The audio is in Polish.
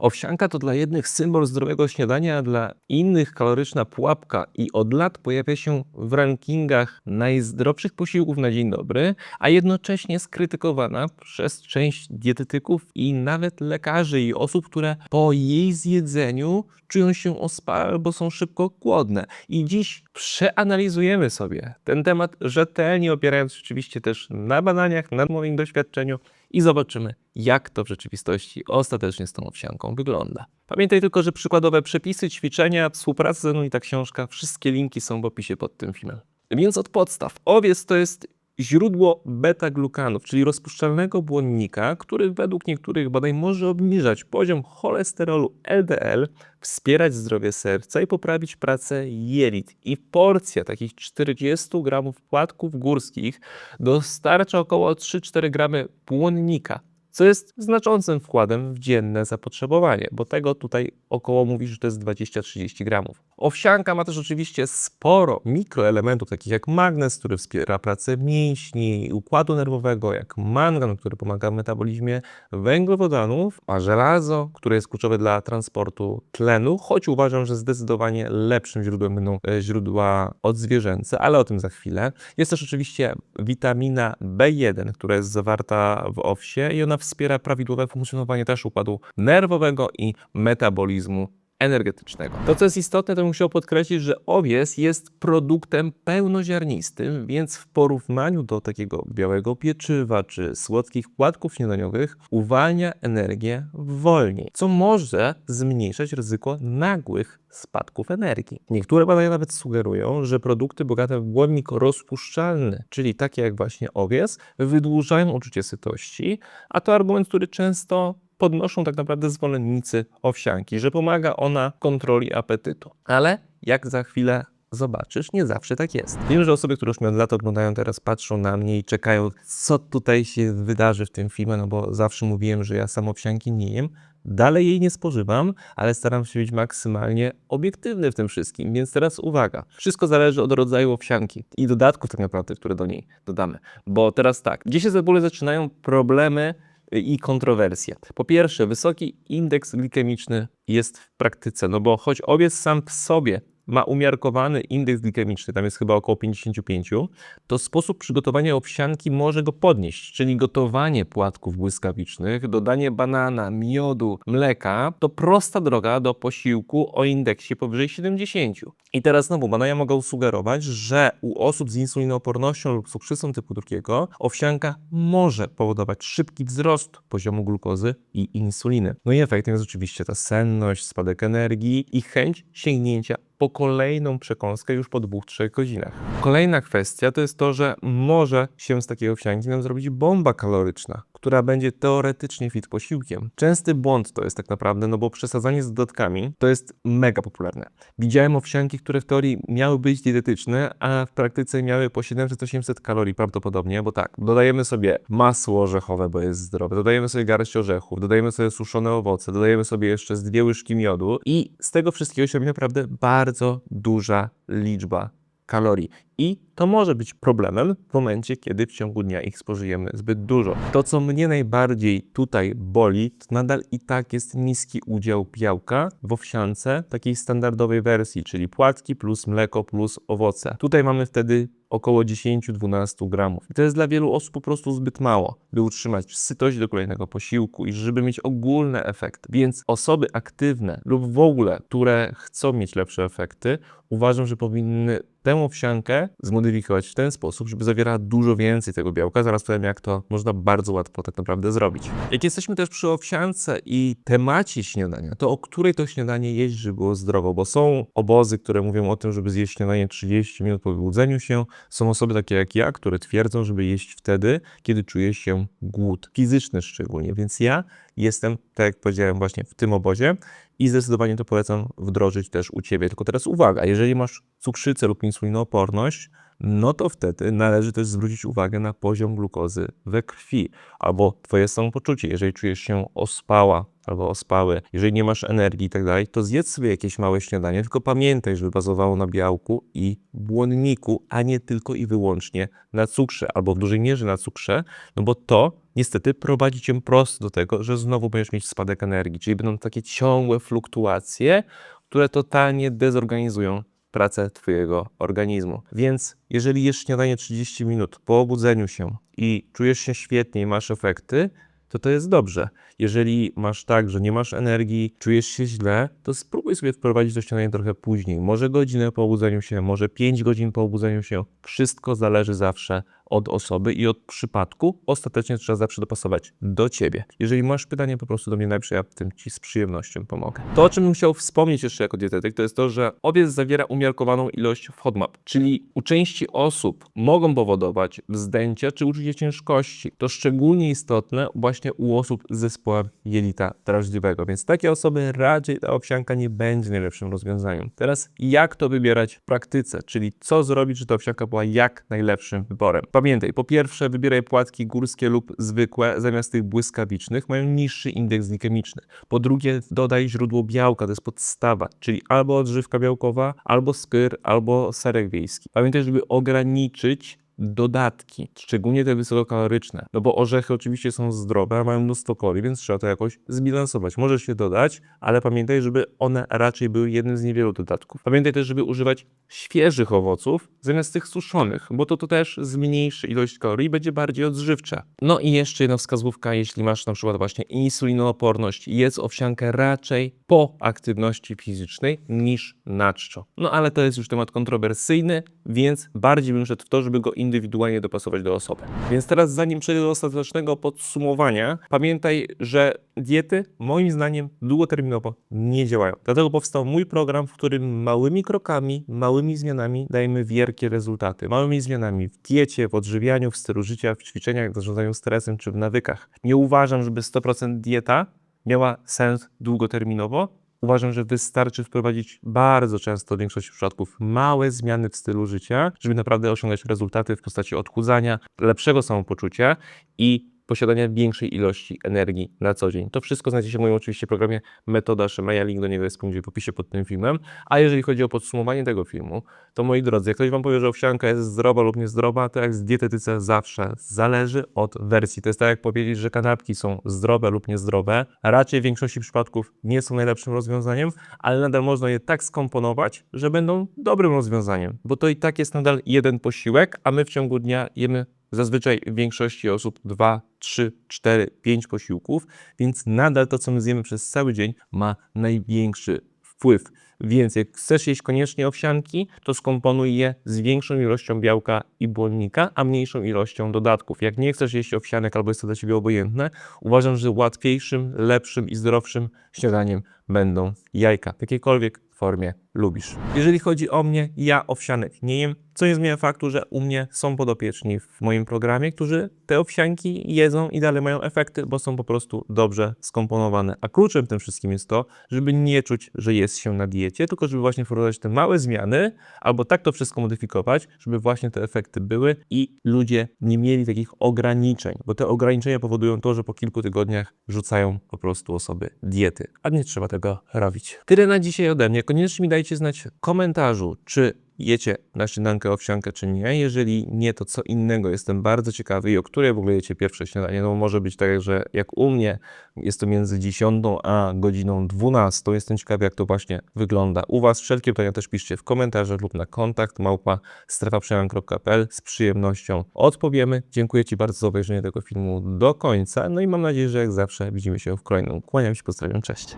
Owsianka to dla jednych symbol zdrowego śniadania, a dla innych kaloryczna pułapka i od lat pojawia się w rankingach najzdrowszych posiłków na dzień dobry, a jednocześnie skrytykowana przez część dietetyków i nawet lekarzy i osób, które po jej zjedzeniu czują się ospałe albo są szybko głodne. I dziś przeanalizujemy sobie ten temat rzetelnie, opierając się oczywiście też na badaniach, na moim doświadczeniu i zobaczymy, jak to w rzeczywistości ostatecznie z tą owsianką wygląda. Pamiętaj tylko, że przykładowe przepisy, ćwiczenia, współpraca ze mną i ta książka, wszystkie linki są w opisie pod tym filmem. Więc od podstaw. Owiec to jest źródło beta-glukanów, czyli rozpuszczalnego błonnika, który według niektórych badań może obniżać poziom cholesterolu LDL, wspierać zdrowie serca i poprawić pracę jelit. I porcja takich 40 gramów płatków górskich dostarcza około 3-4 gramy błonnika, co jest znaczącym wkładem w dzienne zapotrzebowanie, bo tego tutaj około mówi, że to jest 20-30 gramów. Owsianka ma też oczywiście sporo mikroelementów, takich jak magnez, który wspiera pracę mięśni, układu nerwowego, jak mangan, który pomaga w metabolizmie węglowodanów, a żelazo, które jest kluczowe dla transportu tlenu, choć uważam, że zdecydowanie lepszym źródłem będą e, źródła odzwierzęce, ale o tym za chwilę. Jest też oczywiście witamina B1, która jest zawarta w owsie i ona wspiera prawidłowe funkcjonowanie też układu nerwowego i metabolizmu energetycznego. To, co jest istotne, to bym chciał podkreślić, że owies jest produktem pełnoziarnistym, więc w porównaniu do takiego białego pieczywa czy słodkich płatków śniadaniowych uwalnia energię wolniej, co może zmniejszać ryzyko nagłych spadków energii. Niektóre badania nawet sugerują, że produkty bogate w błonnik rozpuszczalny, czyli takie jak właśnie owies, wydłużają uczucie sytości, a to argument, który często podnoszą tak naprawdę zwolennicy owsianki, że pomaga ona kontroli apetytu. Ale jak za chwilę zobaczysz, nie zawsze tak jest. Wiem, że osoby, które już mnie od lat oglądają, teraz patrzą na mnie i czekają, co tutaj się wydarzy w tym filmie, no bo zawsze mówiłem, że ja sam owsianki nie jem. Dalej jej nie spożywam, ale staram się być maksymalnie obiektywny w tym wszystkim, więc teraz uwaga. Wszystko zależy od rodzaju owsianki i dodatków tak naprawdę, które do niej dodamy. Bo teraz tak, gdzie się w ogóle zaczynają problemy i kontrowersje. Po pierwsze, wysoki indeks glikemiczny jest w praktyce, no bo choć owiec sam w sobie ma umiarkowany indeks glikemiczny, tam jest chyba około 55, to sposób przygotowania owsianki może go podnieść, czyli gotowanie płatków błyskawicznych, dodanie banana, miodu, mleka, to prosta droga do posiłku o indeksie powyżej 70. I teraz znowu badania mogą sugerować, że u osób z insulinoopornością lub cukrzycą typu drugiego owsianka może powodować szybki wzrost poziomu glukozy i insuliny. No i efektem jest oczywiście ta senność, spadek energii i chęć sięgnięcia po kolejną przekąskę już po dwóch, trzech godzinach. Kolejna kwestia to jest to, że może się z takiego owsianki nam zrobić bomba kaloryczna, która będzie teoretycznie fit posiłkiem. Częsty błąd to jest tak naprawdę, no bo przesadzanie z dodatkami to jest mega popularne. Widziałem owsianki, które w teorii miały być dietetyczne, a w praktyce miały po 700-800 kalorii prawdopodobnie, bo tak, dodajemy sobie masło orzechowe, bo jest zdrowe, dodajemy sobie garść orzechów, dodajemy sobie suszone owoce, dodajemy sobie jeszcze z dwie łyżki miodu i z tego wszystkiego się robi naprawdę bardzo duża liczba kalorii. I to może być problemem w momencie, kiedy w ciągu dnia ich spożyjemy zbyt dużo. To, co mnie najbardziej tutaj boli, to nadal i tak jest niski udział białka w owsiance takiej standardowej wersji, czyli płatki plus mleko plus owoce. Tutaj mamy wtedy około 10-12 gramów. I to jest dla wielu osób po prostu zbyt mało, by utrzymać sytość do kolejnego posiłku i żeby mieć ogólny efekt. Więc osoby aktywne lub w ogóle, które chcą mieć lepsze efekty, uważam, że powinny tę owsiankę zmodyfikować w ten sposób, żeby zawierała dużo więcej tego białka. Zaraz powiem, jak to można bardzo łatwo tak naprawdę zrobić. Jak jesteśmy też przy owsiance i temacie śniadania, to o której to śniadanie jeść, żeby było zdrowo? Bo są obozy, które mówią o tym, żeby zjeść śniadanie 30 minut po wybudzeniu się. Są osoby takie jak ja, które twierdzą, żeby jeść wtedy, kiedy czuje się głód, fizyczny szczególnie. Więc ja jestem, tak jak powiedziałem, właśnie w tym obozie i zdecydowanie to polecam wdrożyć też u Ciebie. Tylko teraz uwaga, jeżeli masz cukrzycę lub insulinooporność, no to wtedy należy też zwrócić uwagę na poziom glukozy we krwi albo twoje samopoczucie. Jeżeli czujesz się ospała albo ospały, jeżeli nie masz energii i tak dalej, to zjedz sobie jakieś małe śniadanie, tylko pamiętaj, żeby bazowało na białku i błonniku, a nie tylko i wyłącznie na cukrze albo w dużej mierze na cukrze, no bo to niestety prowadzi cię prosto do tego, że znowu będziesz mieć spadek energii, czyli będą takie ciągłe fluktuacje, które totalnie dezorganizują pracę Twojego organizmu. Więc jeżeli jesz śniadanie 30 minut po obudzeniu się i czujesz się świetnie i masz efekty, to to jest dobrze. Jeżeli masz tak, że nie masz energii, czujesz się źle, to spróbuj sobie wprowadzić to śniadanie trochę później. Może godzinę po obudzeniu się, może 5 godzin po obudzeniu się. Wszystko zależy zawsze od osoby i od przypadku. Ostatecznie trzeba zawsze dopasować do ciebie. Jeżeli masz pytanie, po prostu do mnie napisz, ja tym ci z przyjemnością pomogę. To, o czym bym chciał wspomnieć jeszcze jako dietetyk, to jest to, że obiec zawiera umiarkowaną ilość FODMAP, czyli u części osób mogą powodować wzdęcia czy uczucie ciężkości. To szczególnie istotne właśnie u osób z zespołem jelita drażliwego, więc takie osoby raczej ta owsianka nie będzie najlepszym rozwiązaniem. Teraz jak to wybierać w praktyce, czyli co zrobić, żeby ta owsianka była jak najlepszym wyborem. Pamiętaj, po pierwsze wybieraj płatki górskie lub zwykłe, zamiast tych błyskawicznych, mają niższy indeks glikemiczny. Po drugie dodaj źródło białka, to jest podstawa, czyli albo odżywka białkowa, albo skyr, albo serek wiejski. Pamiętaj, żeby ograniczyć dodatki, szczególnie te wysokokaloryczne, no bo orzechy oczywiście są zdrowe, mają mnóstwo kalorii, więc trzeba to jakoś zbilansować. Możesz je dodać, ale pamiętaj, żeby one raczej były jednym z niewielu dodatków. Pamiętaj też, żeby używać świeżych owoców zamiast tych suszonych, bo to, to też zmniejszy ilość kalorii i będzie bardziej odżywcze. No i jeszcze jedna wskazówka, jeśli masz na przykład właśnie insulinooporność, jedz owsiankę raczej po aktywności fizycznej niż na czczo. No ale to jest już temat kontrowersyjny, więc bardziej bym szedł w to, żeby go indywidualnie dopasować do osoby. Więc teraz zanim przejdę do ostatecznego podsumowania, pamiętaj, że diety moim zdaniem długoterminowo nie działają. Dlatego powstał mój program, w którym małymi krokami, małymi zmianami dajemy wielkie rezultaty. Małymi zmianami w diecie, w odżywianiu, w stylu życia, w ćwiczeniach, w zarządzaniu stresem czy w nawykach. Nie uważam, żeby 100% dieta miała sens długoterminowo, Uważam, że wystarczy wprowadzić bardzo często, w większości przypadków, małe zmiany w stylu życia, żeby naprawdę osiągać rezultaty w postaci odchudzania, lepszego samopoczucia i posiadania większej ilości energii na co dzień. To wszystko znajdziecie w moim oczywiście programie Metoda Szemaja, link do niego jest w opisie pod tym filmem. A jeżeli chodzi o podsumowanie tego filmu, to moi drodzy, jak ktoś Wam powie, że owsianka jest zdrowa lub niezdrowa, to jak z dietetyce zawsze zależy od wersji. To jest tak jak powiedzieć, że kanapki są zdrowe lub niezdrowe. Raczej w większości przypadków nie są najlepszym rozwiązaniem, ale nadal można je tak skomponować, że będą dobrym rozwiązaniem, bo to i tak jest nadal jeden posiłek, a my w ciągu dnia jemy Zazwyczaj w większości osób 2, 3, 4, 5 posiłków, więc nadal to, co my zjemy przez cały dzień, ma największy wpływ. Więc jak chcesz jeść koniecznie owsianki, to skomponuj je z większą ilością białka i błonnika, a mniejszą ilością dodatków. Jak nie chcesz jeść owsianek albo jest to dla Ciebie obojętne, uważam, że łatwiejszym, lepszym i zdrowszym śniadaniem będą jajka. W jakiejkolwiek formie lubisz. Jeżeli chodzi o mnie, ja owsianek nie jem, co nie zmienia faktu, że u mnie są podopieczni w moim programie, którzy te owsianki jedzą i dalej mają efekty, bo są po prostu dobrze skomponowane. A kluczem tym wszystkim jest to, żeby nie czuć, że jest się na diecie, tylko żeby właśnie wprowadzać te małe zmiany, albo tak to wszystko modyfikować, żeby właśnie te efekty były i ludzie nie mieli takich ograniczeń, bo te ograniczenia powodują to, że po kilku tygodniach rzucają po prostu osoby diety, a nie trzeba tego robić. Tyle na dzisiaj ode mnie. Koniecznie mi dajcie znać w komentarzu, czy jecie na śniadankę owsiankę czy nie. Jeżeli nie, to co innego. Jestem bardzo ciekawy i o której w ogóle jecie pierwsze śniadanie. No może być tak, że jak u mnie jest to między 10 a godziną 12. Jestem ciekawy, jak to właśnie wygląda. U Was wszelkie pytania też piszcie w komentarzach lub na kontakt małpa strefaprzemian.pl. Z przyjemnością odpowiemy. Dziękuję Ci bardzo za obejrzenie tego filmu do końca. No i mam nadzieję, że jak zawsze widzimy się w kolejnym. Kłaniam się, pozdrawiam, cześć.